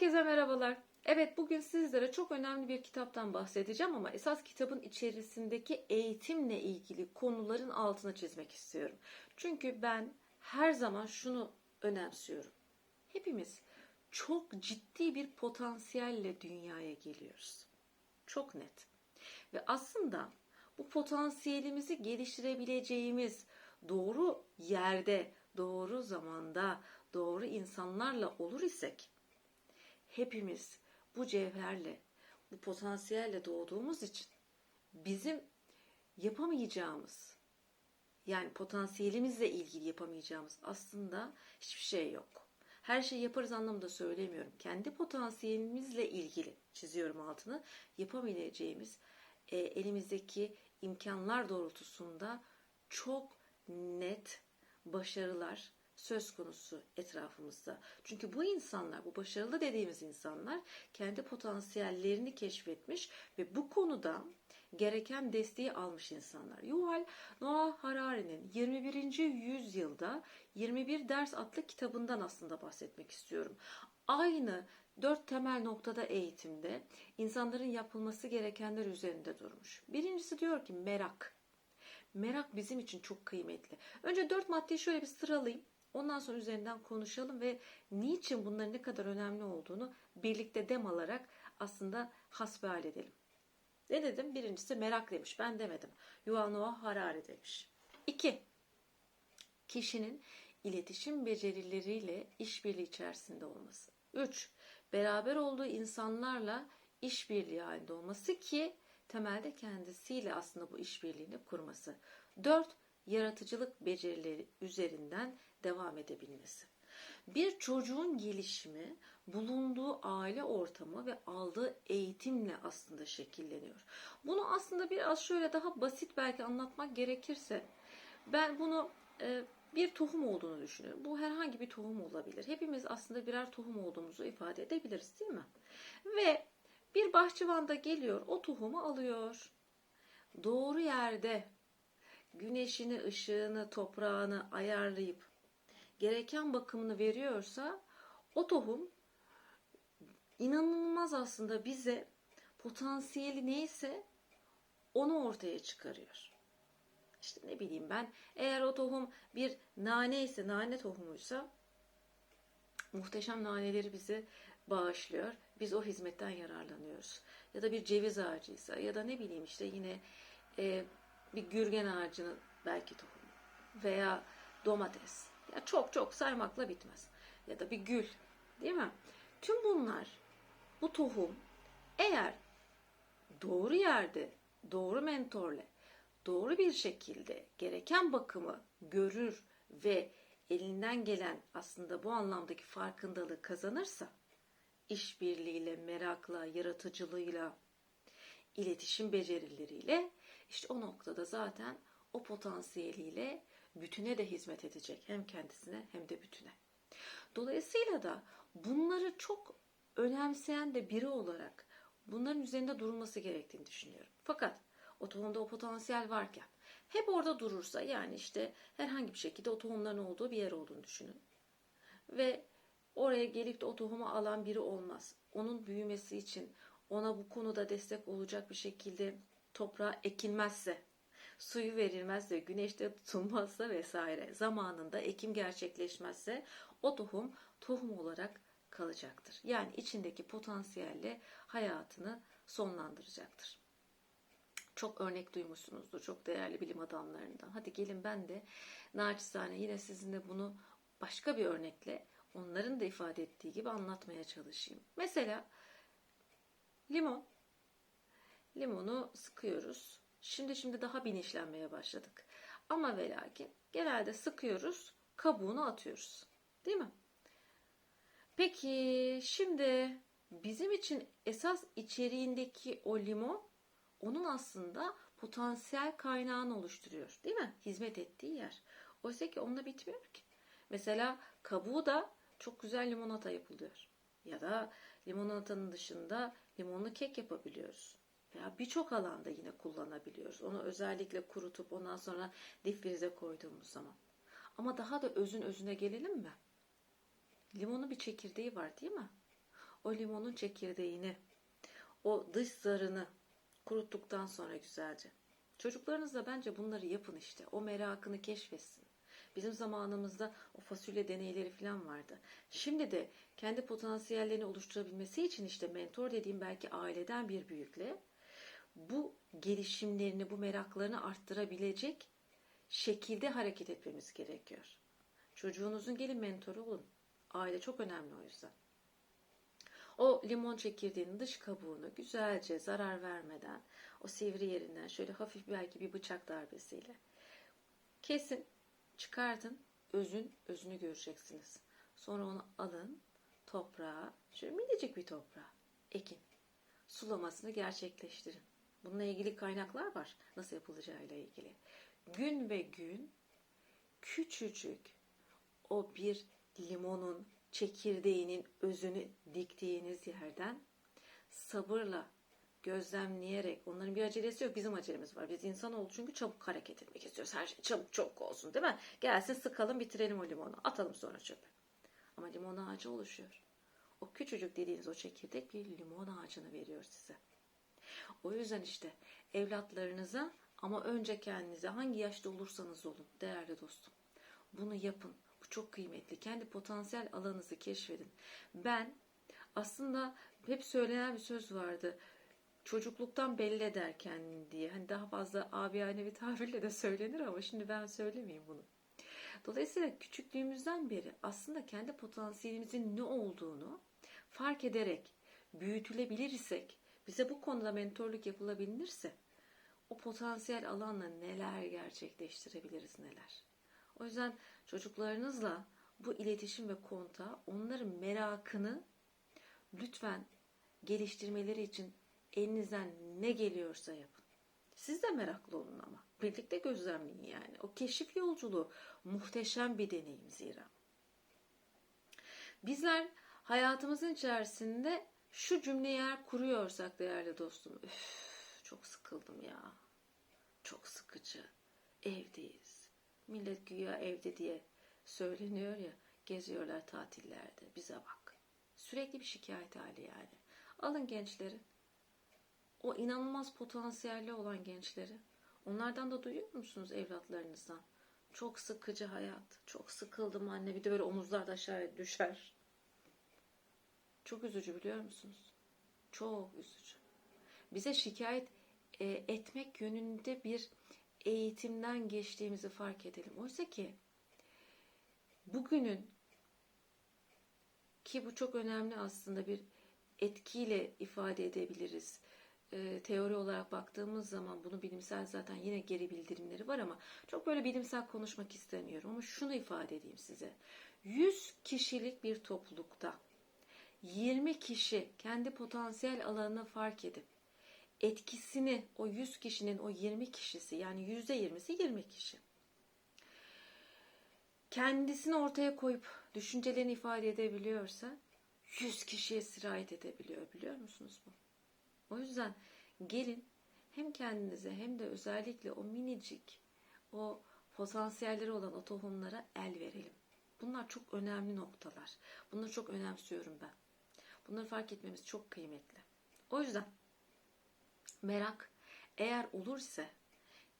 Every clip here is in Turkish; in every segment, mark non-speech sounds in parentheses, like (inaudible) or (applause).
Herkese merhabalar. Evet bugün sizlere çok önemli bir kitaptan bahsedeceğim ama esas kitabın içerisindeki eğitimle ilgili konuların altına çizmek istiyorum. Çünkü ben her zaman şunu önemsiyorum. Hepimiz çok ciddi bir potansiyelle dünyaya geliyoruz. Çok net. Ve aslında bu potansiyelimizi geliştirebileceğimiz doğru yerde, doğru zamanda, doğru insanlarla olur isek hepimiz bu cevherle, bu potansiyelle doğduğumuz için bizim yapamayacağımız yani potansiyelimizle ilgili yapamayacağımız aslında hiçbir şey yok. Her şeyi yaparız anlamında söylemiyorum. Kendi potansiyelimizle ilgili çiziyorum altını. Yapabileceğimiz e, elimizdeki imkanlar doğrultusunda çok net başarılar söz konusu etrafımızda. Çünkü bu insanlar, bu başarılı dediğimiz insanlar kendi potansiyellerini keşfetmiş ve bu konuda gereken desteği almış insanlar. Yuval Noah Harari'nin 21. yüzyılda 21 ders adlı kitabından aslında bahsetmek istiyorum. Aynı dört temel noktada eğitimde insanların yapılması gerekenler üzerinde durmuş. Birincisi diyor ki merak. Merak bizim için çok kıymetli. Önce dört maddeyi şöyle bir sıralayayım. Ondan sonra üzerinden konuşalım ve niçin bunların ne kadar önemli olduğunu birlikte dem alarak aslında hasbihal edelim. Ne dedim? Birincisi merak demiş. Ben demedim. Yuval Noah Harari demiş. İki, kişinin iletişim becerileriyle işbirliği içerisinde olması. Üç, beraber olduğu insanlarla işbirliği halinde olması ki temelde kendisiyle aslında bu işbirliğini kurması. Dört, yaratıcılık becerileri üzerinden devam edebilmesi. Bir çocuğun gelişimi bulunduğu aile ortamı ve aldığı eğitimle aslında şekilleniyor. Bunu aslında biraz şöyle daha basit belki anlatmak gerekirse ben bunu e, bir tohum olduğunu düşünüyorum. Bu herhangi bir tohum olabilir. Hepimiz aslında birer tohum olduğumuzu ifade edebiliriz değil mi? Ve bir bahçıvan da geliyor o tohumu alıyor. Doğru yerde güneşini, ışığını, toprağını ayarlayıp gereken bakımını veriyorsa o tohum inanılmaz aslında bize potansiyeli neyse onu ortaya çıkarıyor. İşte ne bileyim ben eğer o tohum bir nane ise nane tohumuysa muhteşem naneleri bize bağışlıyor. Biz o hizmetten yararlanıyoruz. Ya da bir ceviz ağacıysa ya da ne bileyim işte yine e, bir gürgen ağacının belki tohumu veya domates. Ya çok çok saymakla bitmez. Ya da bir gül, değil mi? Tüm bunlar bu tohum eğer doğru yerde, doğru mentorle, doğru bir şekilde gereken bakımı görür ve elinden gelen aslında bu anlamdaki farkındalığı kazanırsa işbirliğiyle, merakla, yaratıcılığıyla, iletişim becerileriyle işte o noktada zaten o potansiyeliyle bütüne de hizmet edecek. Hem kendisine hem de bütüne. Dolayısıyla da bunları çok önemseyen de biri olarak bunların üzerinde durulması gerektiğini düşünüyorum. Fakat o tohumda o potansiyel varken hep orada durursa yani işte herhangi bir şekilde o tohumların olduğu bir yer olduğunu düşünün. Ve oraya gelip de o tohumu alan biri olmaz. Onun büyümesi için ona bu konuda destek olacak bir şekilde toprağa ekilmezse, suyu verilmezse, güneşte tutulmazsa vesaire zamanında ekim gerçekleşmezse o tohum tohum olarak kalacaktır. Yani içindeki potansiyelle hayatını sonlandıracaktır. Çok örnek duymuşsunuzdur çok değerli bilim adamlarından. Hadi gelin ben de naçizane yine sizinle bunu başka bir örnekle onların da ifade ettiği gibi anlatmaya çalışayım. Mesela limon. Limonu sıkıyoruz. Şimdi şimdi daha bilinçlenmeye başladık. Ama ve lakin genelde sıkıyoruz, kabuğunu atıyoruz. Değil mi? Peki şimdi bizim için esas içeriğindeki o limon onun aslında potansiyel kaynağını oluşturuyor. Değil mi? Hizmet ettiği yer. Oysa ki onunla bitmiyor ki. Mesela kabuğu da çok güzel limonata yapılıyor. Ya da limonatanın dışında limonlu kek yapabiliyoruz. Veya birçok alanda yine kullanabiliyoruz. Onu özellikle kurutup ondan sonra difrize koyduğumuz zaman. Ama daha da özün özüne gelelim mi? Limonun bir çekirdeği var değil mi? o limonun çekirdeğini, o dış zarını kuruttuktan sonra güzelce. Çocuklarınız da bence bunları yapın işte. O merakını keşfetsin. Bizim zamanımızda o fasulye deneyleri falan vardı. Şimdi de kendi potansiyellerini oluşturabilmesi için işte mentor dediğim belki aileden bir büyükle bu gelişimlerini, bu meraklarını arttırabilecek şekilde hareket etmemiz gerekiyor. Çocuğunuzun gelin mentoru olun. Aile çok önemli o yüzden. O limon çekirdeğinin dış kabuğunu güzelce zarar vermeden o sivri yerinden şöyle hafif belki bir bıçak darbesiyle kesin, çıkartın, özün özünü göreceksiniz. Sonra onu alın, toprağa, şöyle minicik bir toprağa ekin. Sulamasını gerçekleştirin. Bununla ilgili kaynaklar var. Nasıl yapılacağıyla ilgili. Gün ve gün küçücük o bir limonun çekirdeğinin özünü diktiğiniz yerden sabırla gözlemleyerek onların bir acelesi yok bizim acelemiz var. Biz insan ol çünkü çabuk hareket etmek istiyoruz. Her şey çabuk çabuk olsun değil mi? Gelsin sıkalım bitirelim o limonu. Atalım sonra çöpe. Ama limon ağacı oluşuyor. O küçücük dediğiniz o çekirdek bir limon ağacını veriyor size. O yüzden işte evlatlarınıza ama önce kendinize hangi yaşta olursanız olun değerli dostum. Bunu yapın. Bu çok kıymetli. Kendi potansiyel alanınızı keşfedin. Ben aslında hep söylenen bir söz vardı. Çocukluktan belli eder kendini diye. Hani daha fazla abiyane bir (laughs) tabirle de söylenir ama şimdi ben söylemeyeyim bunu. Dolayısıyla küçüklüğümüzden beri aslında kendi potansiyelimizin ne olduğunu fark ederek büyütülebilir isek, bize bu konuda mentorluk yapılabilirse o potansiyel alanla neler gerçekleştirebiliriz neler. O yüzden çocuklarınızla bu iletişim ve konta onların merakını lütfen geliştirmeleri için elinizden ne geliyorsa yapın. Siz de meraklı olun ama. Birlikte gözlemleyin yani. O keşif yolculuğu muhteşem bir deneyim zira. Bizler hayatımızın içerisinde şu cümleyi eğer kuruyorsak değerli dostum. Üf, çok sıkıldım ya. Çok sıkıcı. Evdeyiz. Millet güya evde diye söyleniyor ya. Geziyorlar tatillerde. Bize bak. Sürekli bir şikayet hali yani. Alın gençleri. O inanılmaz potansiyelli olan gençleri. Onlardan da duyuyor musunuz evlatlarınızdan? Çok sıkıcı hayat. Çok sıkıldım anne. Bir de böyle omuzlar da aşağıya düşer. Çok üzücü biliyor musunuz? Çok üzücü. Bize şikayet e, etmek yönünde bir eğitimden geçtiğimizi fark edelim. Oysa ki bugünün ki bu çok önemli aslında bir etkiyle ifade edebiliriz. E, teori olarak baktığımız zaman bunu bilimsel zaten yine geri bildirimleri var ama çok böyle bilimsel konuşmak istemiyorum ama şunu ifade edeyim size. 100 kişilik bir toplulukta 20 kişi kendi potansiyel alanını fark edip etkisini o 100 kişinin o 20 kişisi yani %20'si 20 kişi kendisini ortaya koyup düşüncelerini ifade edebiliyorsa 100 kişiye sirayet edebiliyor biliyor musunuz bu? O yüzden gelin hem kendinize hem de özellikle o minicik o potansiyelleri olan o tohumlara el verelim. Bunlar çok önemli noktalar. Bunları çok önemsiyorum ben. Bunları fark etmemiz çok kıymetli. O yüzden merak eğer olursa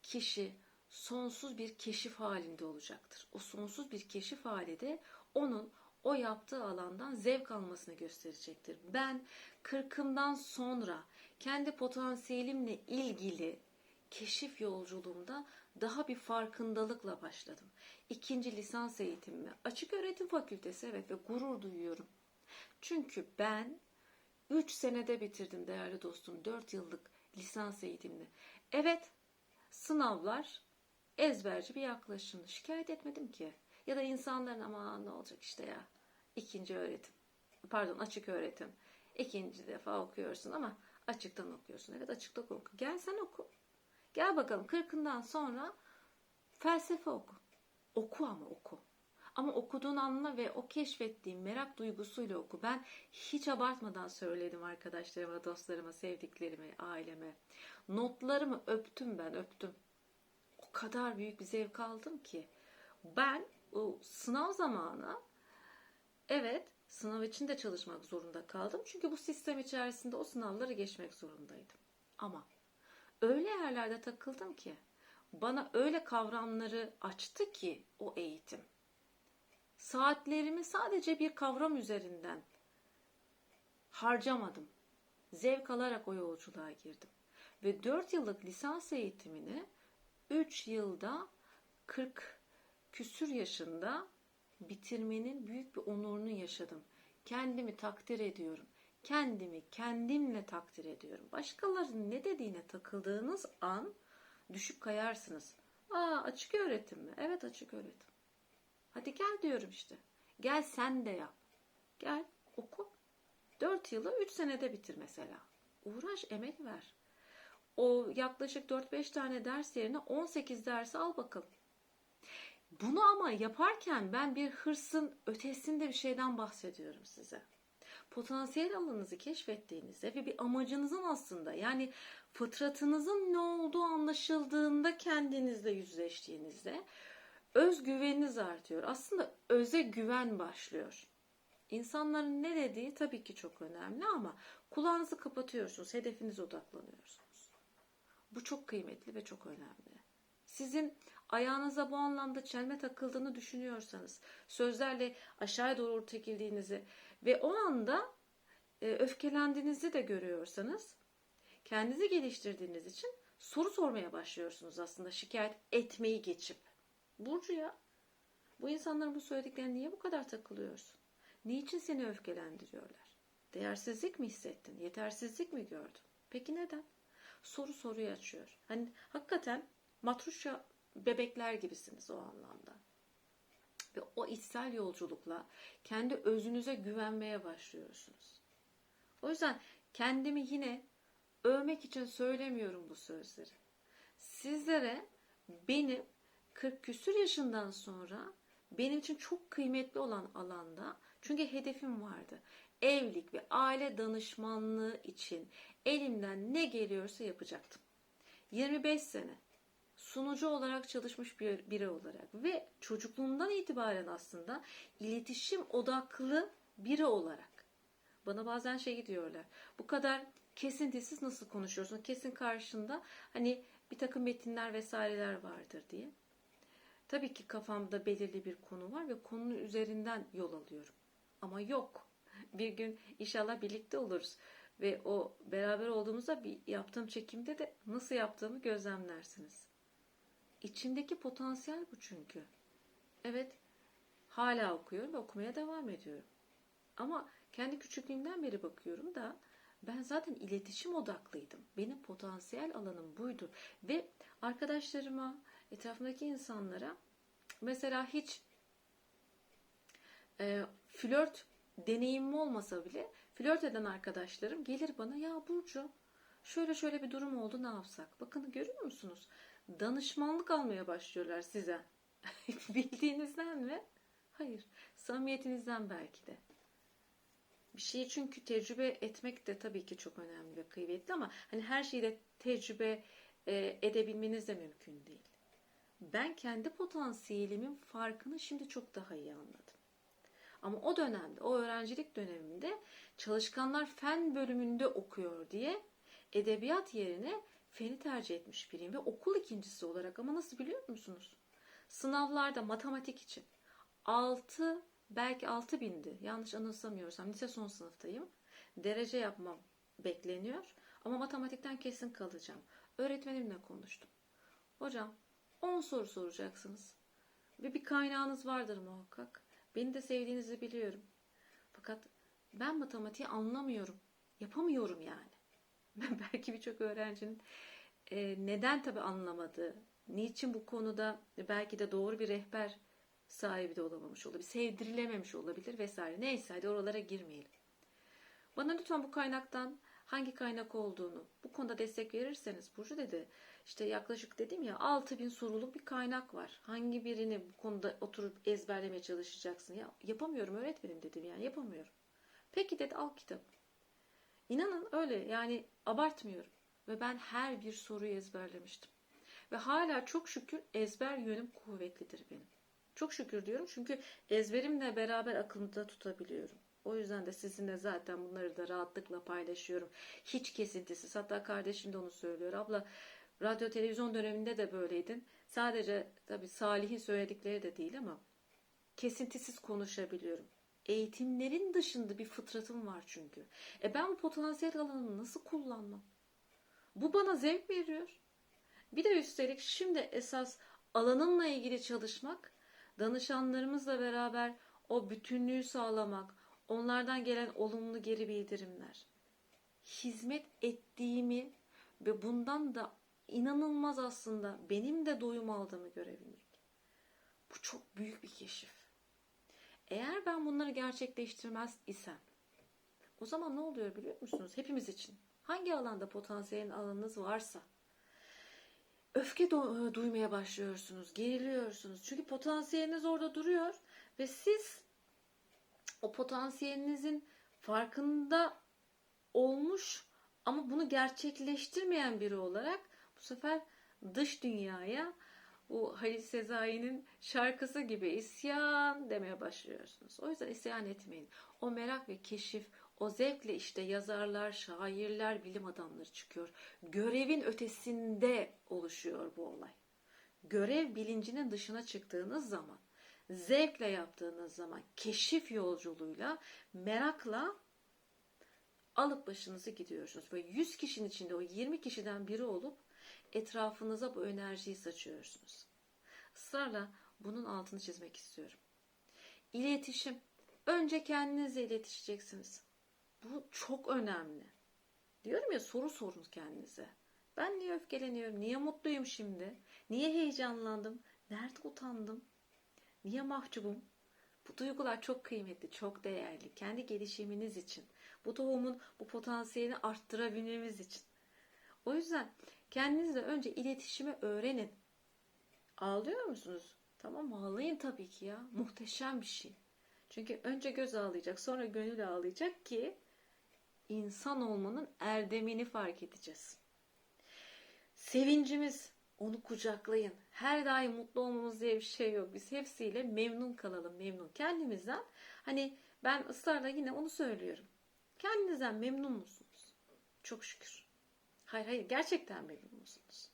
kişi sonsuz bir keşif halinde olacaktır. O sonsuz bir keşif hali de onun o yaptığı alandan zevk almasını gösterecektir. Ben kırkımdan sonra kendi potansiyelimle ilgili keşif yolculuğumda daha bir farkındalıkla başladım. İkinci lisans eğitimimi açık öğretim fakültesi evet ve gurur duyuyorum. Çünkü ben 3 senede bitirdim değerli dostum 4 yıllık lisans eğitimini. Evet sınavlar ezberci bir yaklaşımdı. Şikayet etmedim ki. Ya da insanların ama ne olacak işte ya. İkinci öğretim. Pardon açık öğretim. İkinci defa okuyorsun ama açıktan okuyorsun. Evet açıktan oku. Gel sen oku. Gel bakalım kırkından sonra felsefe oku. Oku ama oku. Ama okuduğun anla ve o keşfettiğim merak duygusuyla oku. Ben hiç abartmadan söyledim arkadaşlarıma, dostlarıma, sevdiklerime, aileme. Notlarımı öptüm ben, öptüm. O kadar büyük bir zevk aldım ki. Ben o sınav zamanı evet sınav için de çalışmak zorunda kaldım. Çünkü bu sistem içerisinde o sınavları geçmek zorundaydım. Ama öyle yerlerde takıldım ki bana öyle kavramları açtı ki o eğitim. Saatlerimi sadece bir kavram üzerinden harcamadım. Zevk alarak o yolculuğa girdim. Ve 4 yıllık lisans eğitimini 3 yılda 40 küsür yaşında bitirmenin büyük bir onurunu yaşadım. Kendimi takdir ediyorum. Kendimi kendimle takdir ediyorum. Başkalarının ne dediğine takıldığınız an düşüp kayarsınız. Aa açık öğretim mi? Evet açık öğretim. Hadi gel diyorum işte. Gel sen de yap. Gel oku. 4 yılı 3 senede bitir mesela. Uğraş, emek ver. O yaklaşık 4-5 tane ders yerine 18 dersi al bakalım. Bunu ama yaparken ben bir hırsın ötesinde bir şeyden bahsediyorum size. Potansiyel alanınızı keşfettiğinizde ve bir amacınızın aslında yani fıtratınızın ne olduğu anlaşıldığında kendinizle yüzleştiğinizde özgüveniniz artıyor. Aslında öze güven başlıyor. İnsanların ne dediği tabii ki çok önemli ama kulağınızı kapatıyorsunuz, hedefinize odaklanıyorsunuz. Bu çok kıymetli ve çok önemli. Sizin ayağınıza bu anlamda çelme takıldığını düşünüyorsanız, sözlerle aşağıya doğru çekildiğinizi ve o anda e, öfkelendiğinizi de görüyorsanız, kendinizi geliştirdiğiniz için soru sormaya başlıyorsunuz aslında şikayet etmeyi geçip. Burcu ya, bu insanların bu söylediklerine niye bu kadar takılıyorsun? Niçin seni öfkelendiriyorlar? Değersizlik mi hissettin? Yetersizlik mi gördün? Peki neden? Soru soruyu açıyor. Hani hakikaten matruşya bebekler gibisiniz o anlamda. Ve o içsel yolculukla kendi özünüze güvenmeye başlıyorsunuz. O yüzden kendimi yine övmek için söylemiyorum bu sözleri. Sizlere benim 40 küsür yaşından sonra benim için çok kıymetli olan alanda çünkü hedefim vardı. Evlilik ve aile danışmanlığı için elimden ne geliyorsa yapacaktım. 25 sene sunucu olarak çalışmış bir biri olarak ve çocukluğumdan itibaren aslında iletişim odaklı biri olarak bana bazen şey diyorlar. Bu kadar kesintisiz nasıl konuşuyorsun? Kesin karşında hani bir takım metinler vesaireler vardır diye. Tabii ki kafamda belirli bir konu var ve konunun üzerinden yol alıyorum. Ama yok. (laughs) Bir gün inşallah birlikte oluruz. Ve o beraber olduğumuzda bir yaptığım çekimde de nasıl yaptığımı gözlemlersiniz. İçimdeki potansiyel bu çünkü. Evet, hala okuyorum ve okumaya devam ediyorum. Ama kendi küçüklüğümden beri bakıyorum da ben zaten iletişim odaklıydım. Benim potansiyel alanım buydu. Ve arkadaşlarıma, etrafımdaki insanlara mesela hiç e, flört deneyimim olmasa bile flört eden arkadaşlarım gelir bana ya Burcu şöyle şöyle bir durum oldu ne yapsak? Bakın görüyor musunuz? Danışmanlık almaya başlıyorlar size. (laughs) Bildiğinizden mi? Hayır. Samimiyetinizden belki de. Bir şeyi çünkü tecrübe etmek de tabii ki çok önemli ve kıymetli ama hani her şeyi de tecrübe e, edebilmeniz de mümkün değil. Ben kendi potansiyelimin farkını şimdi çok daha iyi anladım. Ama o dönemde, o öğrencilik döneminde çalışkanlar fen bölümünde okuyor diye edebiyat yerine feni tercih etmiş biriyim ve okul ikincisi olarak ama nasıl biliyor musunuz? Sınavlarda matematik için 6 belki 6 bindi. Yanlış anımsamıyorsam lise son sınıftayım. Derece yapmam bekleniyor ama matematikten kesin kalacağım. Öğretmenimle konuştum. Hocam 10 soru soracaksınız. Ve bir kaynağınız vardır muhakkak. Beni de sevdiğinizi biliyorum. Fakat ben matematiği anlamıyorum. Yapamıyorum yani. (laughs) Belki birçok öğrencinin e, neden tabii anlamadığı, niçin bu konuda belki de doğru bir rehber sahibi de olamamış olabilir, sevdirilememiş olabilir vesaire. Neyse hadi oralara girmeyelim. Bana lütfen bu kaynaktan hangi kaynak olduğunu bu konuda destek verirseniz Burcu dedi. İşte yaklaşık dedim ya 6000 soruluk bir kaynak var. Hangi birini bu konuda oturup ezberlemeye çalışacaksın? Ya yapamıyorum öğretmenim dedim yani yapamıyorum. Peki dedi al kitap. İnanın öyle yani abartmıyorum. Ve ben her bir soruyu ezberlemiştim. Ve hala çok şükür ezber yönüm kuvvetlidir benim. Çok şükür diyorum çünkü ezberimle beraber aklımda tutabiliyorum. O yüzden de sizinle zaten bunları da rahatlıkla paylaşıyorum. Hiç kesintisiz. Hatta kardeşim de onu söylüyor. Abla radyo televizyon döneminde de böyleydin. Sadece tabii Salih'in söyledikleri de değil ama kesintisiz konuşabiliyorum. Eğitimlerin dışında bir fıtratım var çünkü. E ben bu potansiyel alanımı nasıl kullanmam? Bu bana zevk veriyor. Bir de üstelik şimdi esas alanımla ilgili çalışmak, danışanlarımızla beraber o bütünlüğü sağlamak, onlardan gelen olumlu geri bildirimler. Hizmet ettiğimi ve bundan da inanılmaz aslında benim de doyum aldığımı görebilmek. Bu çok büyük bir keşif. Eğer ben bunları gerçekleştirmez isem o zaman ne oluyor biliyor musunuz? Hepimiz için. Hangi alanda potansiyelin alanınız varsa öfke do- duymaya başlıyorsunuz, geriliyorsunuz. Çünkü potansiyeliniz orada duruyor ve siz o potansiyelinizin farkında olmuş ama bunu gerçekleştirmeyen biri olarak bu sefer dış dünyaya bu Halil Sezai'nin şarkısı gibi isyan demeye başlıyorsunuz. O yüzden isyan etmeyin. O merak ve keşif, o zevkle işte yazarlar, şairler, bilim adamları çıkıyor. Görevin ötesinde oluşuyor bu olay. Görev bilincinin dışına çıktığınız zaman, zevkle yaptığınız zaman, keşif yolculuğuyla, merakla alıp başınızı gidiyorsunuz. Ve 100 kişinin içinde o 20 kişiden biri olup etrafınıza bu enerjiyi saçıyorsunuz. Israrla bunun altını çizmek istiyorum. İletişim. Önce kendinizle iletişeceksiniz. Bu çok önemli. Diyorum ya soru sorun kendinize. Ben niye öfkeleniyorum? Niye mutluyum şimdi? Niye heyecanlandım? Nerede utandım? Niye mahcubum? Bu duygular çok kıymetli, çok değerli. Kendi gelişiminiz için. Bu tohumun bu potansiyelini arttırabilmemiz için. O yüzden kendinizle önce iletişimi öğrenin. Ağlıyor musunuz? Tamam ağlayın tabii ki ya. Muhteşem bir şey. Çünkü önce göz ağlayacak, sonra gönül ağlayacak ki insan olmanın erdemini fark edeceğiz. Sevincimiz, onu kucaklayın. Her daim mutlu olmamız diye bir şey yok. Biz hepsiyle memnun kalalım, memnun. Kendimizden hani ben ısrarla yine onu söylüyorum. Kendinizden memnun musunuz? Çok şükür. Hayır hayır gerçekten memnun musunuz?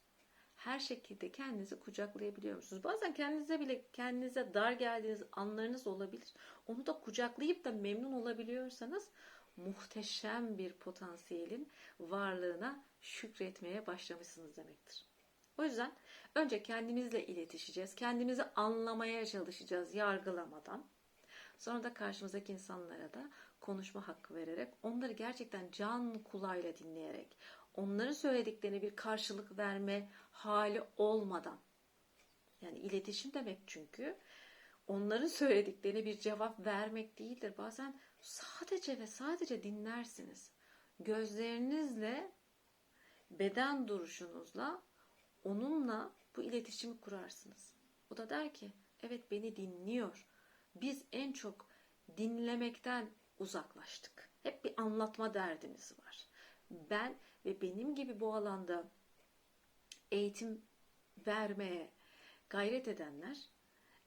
Her şekilde kendinizi kucaklayabiliyor musunuz? Bazen kendinize bile kendinize dar geldiğiniz anlarınız olabilir. Onu da kucaklayıp da memnun olabiliyorsanız muhteşem bir potansiyelin varlığına şükretmeye başlamışsınız demektir. O yüzden önce kendimizle iletişeceğiz. Kendimizi anlamaya çalışacağız yargılamadan. Sonra da karşımızdaki insanlara da konuşma hakkı vererek, onları gerçekten can kulağıyla dinleyerek, onların söylediklerine bir karşılık verme hali olmadan. Yani iletişim demek çünkü onların söylediklerine bir cevap vermek değildir. Bazen sadece ve sadece dinlersiniz. Gözlerinizle, beden duruşunuzla onunla bu iletişimi kurarsınız. O da der ki, evet beni dinliyor. Biz en çok dinlemekten uzaklaştık. Hep bir anlatma derdimiz var. Ben ve benim gibi bu alanda eğitim vermeye gayret edenler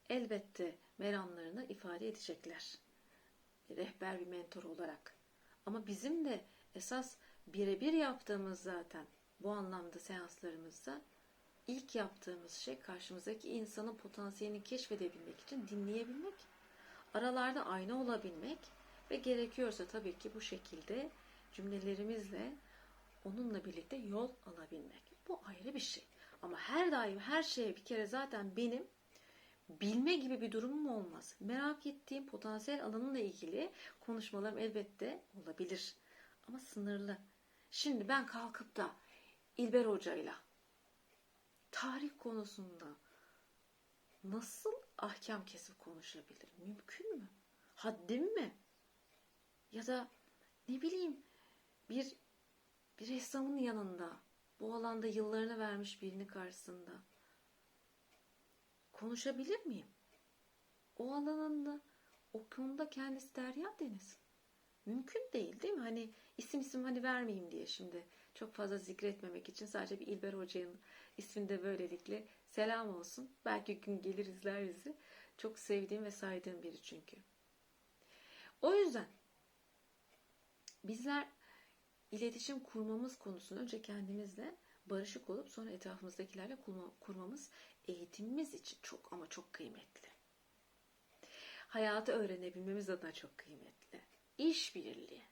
elbette meramlarını ifade edecekler. Rehber bir mentor olarak. Ama bizim de esas birebir yaptığımız zaten bu anlamda seanslarımızda ilk yaptığımız şey karşımızdaki insanın potansiyelini keşfedebilmek için dinleyebilmek. Aralarda ayna olabilmek ve gerekiyorsa tabii ki bu şekilde cümlelerimizle onunla birlikte yol alabilmek. Bu ayrı bir şey. Ama her daim her şeye bir kere zaten benim bilme gibi bir durumum olmaz. Merak ettiğim potansiyel alanımla ilgili konuşmalarım elbette olabilir. Ama sınırlı. Şimdi ben kalkıp da İlber Hoca'yla tarih konusunda nasıl ahkam kesip konuşabilirim? Mümkün mü? Haddim mi? Ya da ne bileyim bir bir ressamın yanında bu alanda yıllarını vermiş birinin karşısında konuşabilir miyim? O alanında o konuda kendisi derya deniz. Mümkün değil değil mi? Hani isim isim hani vermeyeyim diye şimdi çok fazla zikretmemek için sadece bir İlber Hoca'nın isminde böylelikle selam olsun. Belki gün gelir izler bizi. Çok sevdiğim ve saydığım biri çünkü. O yüzden Bizler iletişim kurmamız konusunda önce kendimizle barışık olup sonra etrafımızdakilerle kurma- kurmamız eğitimimiz için çok ama çok kıymetli. Hayatı öğrenebilmemiz adına çok kıymetli. İşbirliği.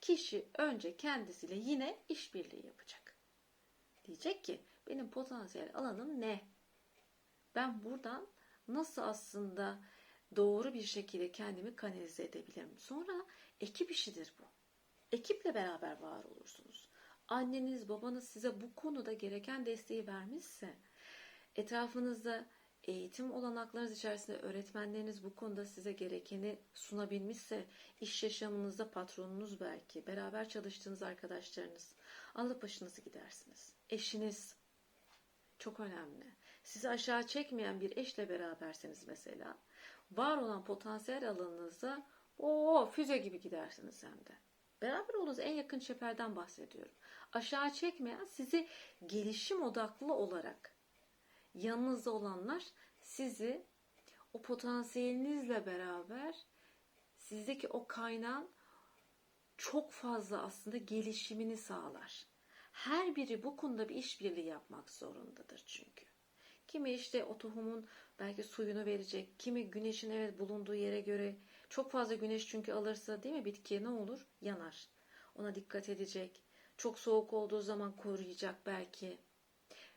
Kişi önce kendisiyle yine işbirliği yapacak. Diyecek ki benim potansiyel alanım ne? Ben buradan nasıl aslında doğru bir şekilde kendimi kanalize edebilirim? Sonra ekip işidir bu. Ekiple beraber var olursunuz. Anneniz, babanız size bu konuda gereken desteği vermişse, etrafınızda eğitim olanaklarınız içerisinde öğretmenleriniz bu konuda size gerekeni sunabilmişse, iş yaşamınızda patronunuz belki, beraber çalıştığınız arkadaşlarınız, alıp başınızı gidersiniz. Eşiniz, çok önemli. Sizi aşağı çekmeyen bir eşle beraberseniz mesela, var olan potansiyel alanınıza o füze gibi gidersiniz hem de. Beraber olduğunuz en yakın çeperden bahsediyorum. Aşağı çekmeyen sizi gelişim odaklı olarak yanınızda olanlar sizi o potansiyelinizle beraber sizdeki o kaynağın çok fazla aslında gelişimini sağlar. Her biri bu konuda bir işbirliği yapmak zorundadır çünkü. Kimi işte o tohumun belki suyunu verecek, kimi güneşin evet bulunduğu yere göre çok fazla güneş çünkü alırsa değil mi bitkiye ne olur? Yanar. Ona dikkat edecek. Çok soğuk olduğu zaman koruyacak belki.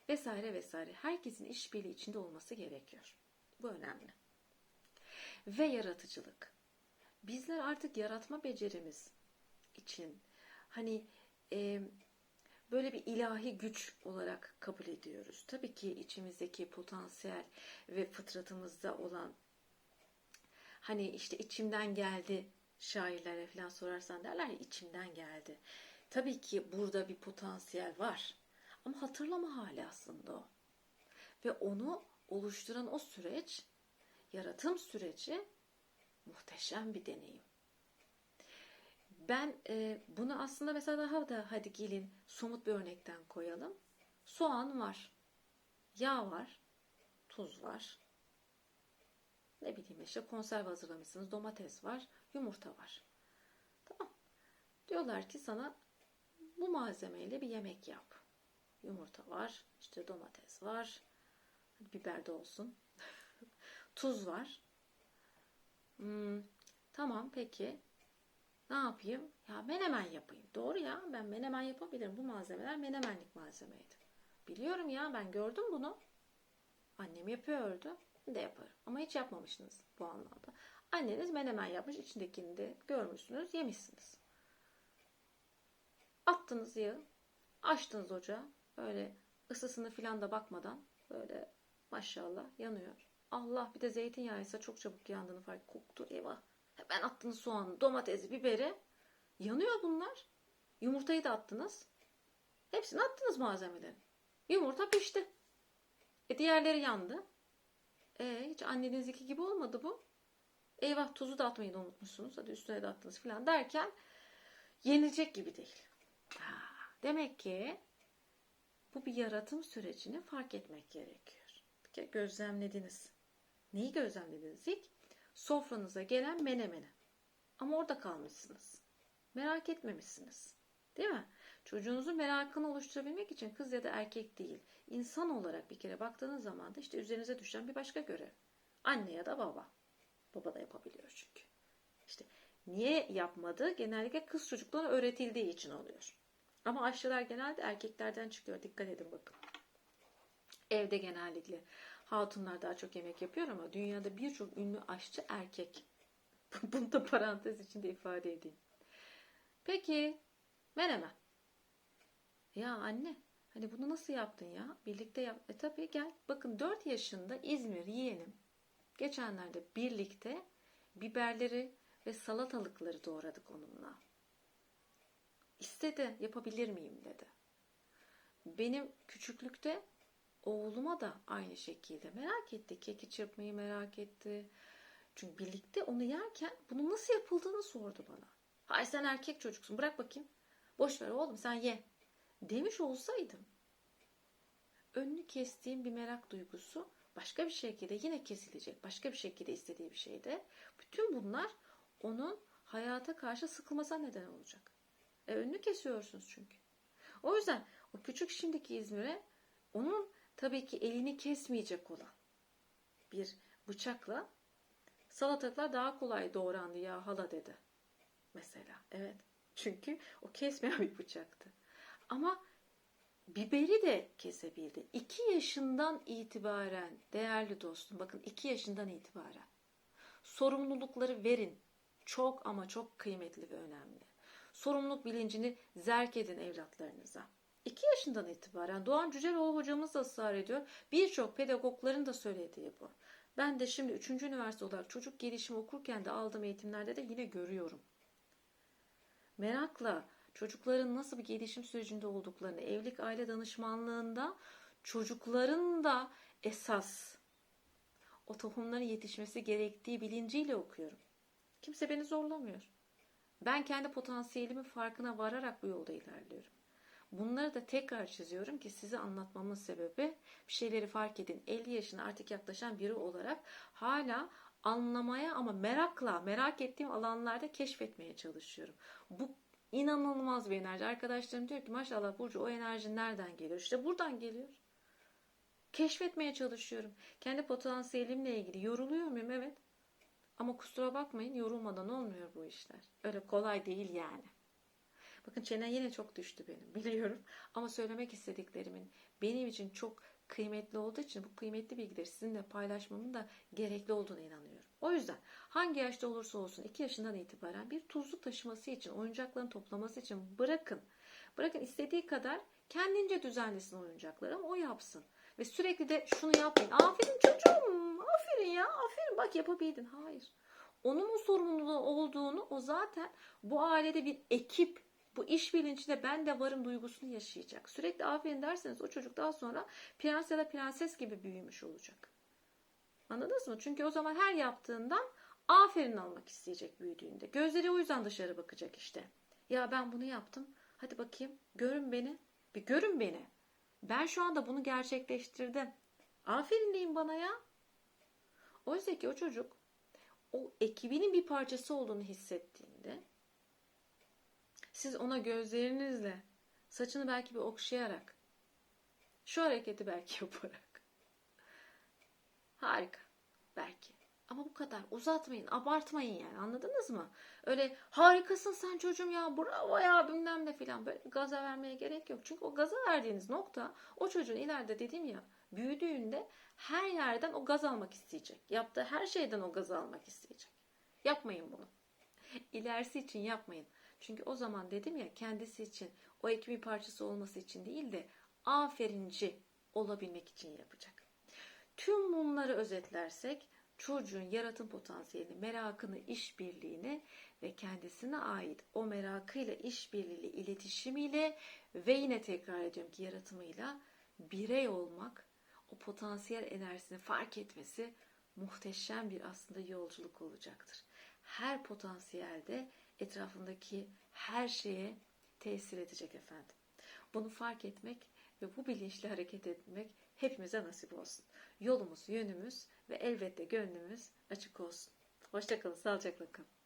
Vesaire vesaire. Herkesin işbirliği içinde olması gerekiyor. Bu önemli. Ve yaratıcılık. Bizler artık yaratma becerimiz için hani e, böyle bir ilahi güç olarak kabul ediyoruz. Tabii ki içimizdeki potansiyel ve fıtratımızda olan hani işte içimden geldi şairlere falan sorarsan derler ya içimden geldi. Tabii ki burada bir potansiyel var. Ama hatırlama hali aslında o. Ve onu oluşturan o süreç, yaratım süreci muhteşem bir deneyim. Ben e, bunu aslında mesela daha da hadi gelin somut bir örnekten koyalım. Soğan var, yağ var, tuz var. Ne bileyim işte konserve hazırlamışsınız, domates var, yumurta var. Tamam. Diyorlar ki sana bu malzemeyle bir yemek yap. Yumurta var, işte domates var, biber de olsun. (laughs) Tuz var. Hmm, tamam peki. Ne yapayım? Ya menemen yapayım. Doğru ya ben menemen yapabilirim. Bu malzemeler menemenlik malzemeydi. Biliyorum ya ben gördüm bunu. Annem yapıyordu. De yaparım. Ama hiç yapmamışsınız bu anlamda. Anneniz menemen yapmış. içindekini de görmüşsünüz. Yemişsiniz. Attınız yağı. Açtınız ocağı. Böyle ısısını filan da bakmadan böyle maşallah yanıyor. Allah bir de zeytinyağı ise çok çabuk yandığını fark koktu. Eyvah. Hemen attınız soğanı, domatesi, biberi. Yanıyor bunlar. Yumurtayı da attınız. Hepsini attınız malzemeleri. Yumurta pişti. E diğerleri yandı. E hiç annenizdeki gibi olmadı bu. Eyvah tuzu da atmayı da unutmuşsunuz. Hadi üstüne de attınız falan derken yenilecek gibi değil. Ha, demek ki bu bir yaratım sürecini fark etmek gerekiyor. Bir kere gözlemlediniz. Neyi gözlemlediniz ilk? Sofranıza gelen menemeni. Ama orada kalmışsınız. Merak etmemişsiniz. Değil mi? Çocuğunuzun merakını oluşturabilmek için kız ya da erkek değil, insan olarak bir kere baktığınız zaman da işte üzerinize düşen bir başka görev. Anne ya da baba. Baba da yapabiliyor çünkü. İşte niye yapmadı? Genellikle kız çocuklarına öğretildiği için oluyor. Ama aşçılar genelde erkeklerden çıkıyor. Dikkat edin bakın. Evde genellikle hatunlar daha çok yemek yapıyor ama dünyada birçok ünlü aşçı erkek. (laughs) Bunu da parantez içinde ifade edeyim. Peki menemen. Ya anne hani bunu nasıl yaptın ya? Birlikte yap. E tabii gel. Bakın 4 yaşında İzmir yeğenim geçenlerde birlikte biberleri ve salatalıkları doğradık onunla. İstedi yapabilir miyim dedi. Benim küçüklükte oğluma da aynı şekilde merak etti. Keki çırpmayı merak etti. Çünkü birlikte onu yerken bunun nasıl yapıldığını sordu bana. Hayır sen erkek çocuksun bırak bakayım. Boş ver oğlum sen ye. Demiş olsaydım önünü kestiğim bir merak duygusu başka bir şekilde yine kesilecek. Başka bir şekilde istediği bir şeyde. Bütün bunlar onun hayata karşı sıkılmasına neden olacak. E, önünü kesiyorsunuz çünkü. O yüzden o küçük şimdiki İzmir'e onun tabii ki elini kesmeyecek olan bir bıçakla salatalıklar daha kolay doğrandı ya hala dedi. Mesela evet. Çünkü o kesmeyen bir bıçaktı. Ama biberi de kesebildi. 2 yaşından itibaren değerli dostum bakın 2 yaşından itibaren sorumlulukları verin. Çok ama çok kıymetli ve önemli. Sorumluluk bilincini zerk edin evlatlarınıza. 2 yaşından itibaren Doğan Cüceloğlu hocamız da ısrar ediyor. Birçok pedagogların da söylediği bu. Ben de şimdi 3. üniversite olarak çocuk gelişimi okurken de aldığım eğitimlerde de yine görüyorum. Merakla çocukların nasıl bir gelişim sürecinde olduklarını, evlilik aile danışmanlığında çocukların da esas o tohumların yetişmesi gerektiği bilinciyle okuyorum. Kimse beni zorlamıyor. Ben kendi potansiyelimin farkına vararak bu yolda ilerliyorum. Bunları da tekrar çiziyorum ki size anlatmamın sebebi bir şeyleri fark edin. 50 yaşına artık yaklaşan biri olarak hala anlamaya ama merakla, merak ettiğim alanlarda keşfetmeye çalışıyorum. Bu inanılmaz bir enerji. Arkadaşlarım diyor ki maşallah Burcu o enerji nereden geliyor? İşte buradan geliyor. Keşfetmeye çalışıyorum. Kendi potansiyelimle ilgili yoruluyor muyum? Evet. Ama kusura bakmayın yorulmadan olmuyor bu işler. Öyle kolay değil yani. Bakın çene yine çok düştü benim (laughs) biliyorum. Ama söylemek istediklerimin benim için çok kıymetli olduğu için bu kıymetli bilgileri sizinle paylaşmamın da gerekli olduğuna inanıyorum. O yüzden hangi yaşta olursa olsun 2 yaşından itibaren bir tuzluk taşıması için, oyuncaklarını toplaması için bırakın. Bırakın istediği kadar kendince düzenlesin oyuncakları ama o yapsın. Ve sürekli de şunu yapmayın. Aferin çocuğum, aferin ya, aferin bak yapabildin. Hayır. Onun o sorumluluğu olduğunu o zaten bu ailede bir ekip, bu iş bilincinde ben de varım duygusunu yaşayacak. Sürekli aferin derseniz o çocuk daha sonra prens ya da prenses gibi büyümüş olacak. Anladınız mı? Çünkü o zaman her yaptığından aferin almak isteyecek büyüdüğünde. Gözleri o yüzden dışarı bakacak işte. Ya ben bunu yaptım. Hadi bakayım görün beni. Bir görün beni. Ben şu anda bunu gerçekleştirdim. Aferin deyin bana ya. Oysa ki o çocuk o ekibinin bir parçası olduğunu hissettiğinde siz ona gözlerinizle saçını belki bir okşayarak şu hareketi belki (laughs) yaparak harika. Belki. Ama bu kadar. Uzatmayın. Abartmayın yani. Anladınız mı? Öyle harikasın sen çocuğum ya. Bravo ya. bilmem ne filan. Böyle gaza vermeye gerek yok. Çünkü o gaza verdiğiniz nokta o çocuğun ileride dediğim ya büyüdüğünde her yerden o gaz almak isteyecek. Yaptığı her şeyden o gaz almak isteyecek. Yapmayın bunu. İlerisi için yapmayın. Çünkü o zaman dedim ya kendisi için o ekibin parçası olması için değil de aferinci olabilmek için yapacak. Tüm bunları özetlersek çocuğun yaratım potansiyelini, merakını, işbirliğini ve kendisine ait o merakıyla, işbirliğiyle, iletişimiyle ve yine tekrar ediyorum ki yaratımıyla birey olmak, o potansiyel enerjisini fark etmesi muhteşem bir aslında yolculuk olacaktır. Her potansiyelde etrafındaki her şeye tesir edecek efendim. Bunu fark etmek ve bu bilinçli hareket etmek hepimize nasip olsun. Yolumuz, yönümüz ve elbette gönlümüz açık olsun. Hoşçakalın, sağlıcakla kalın.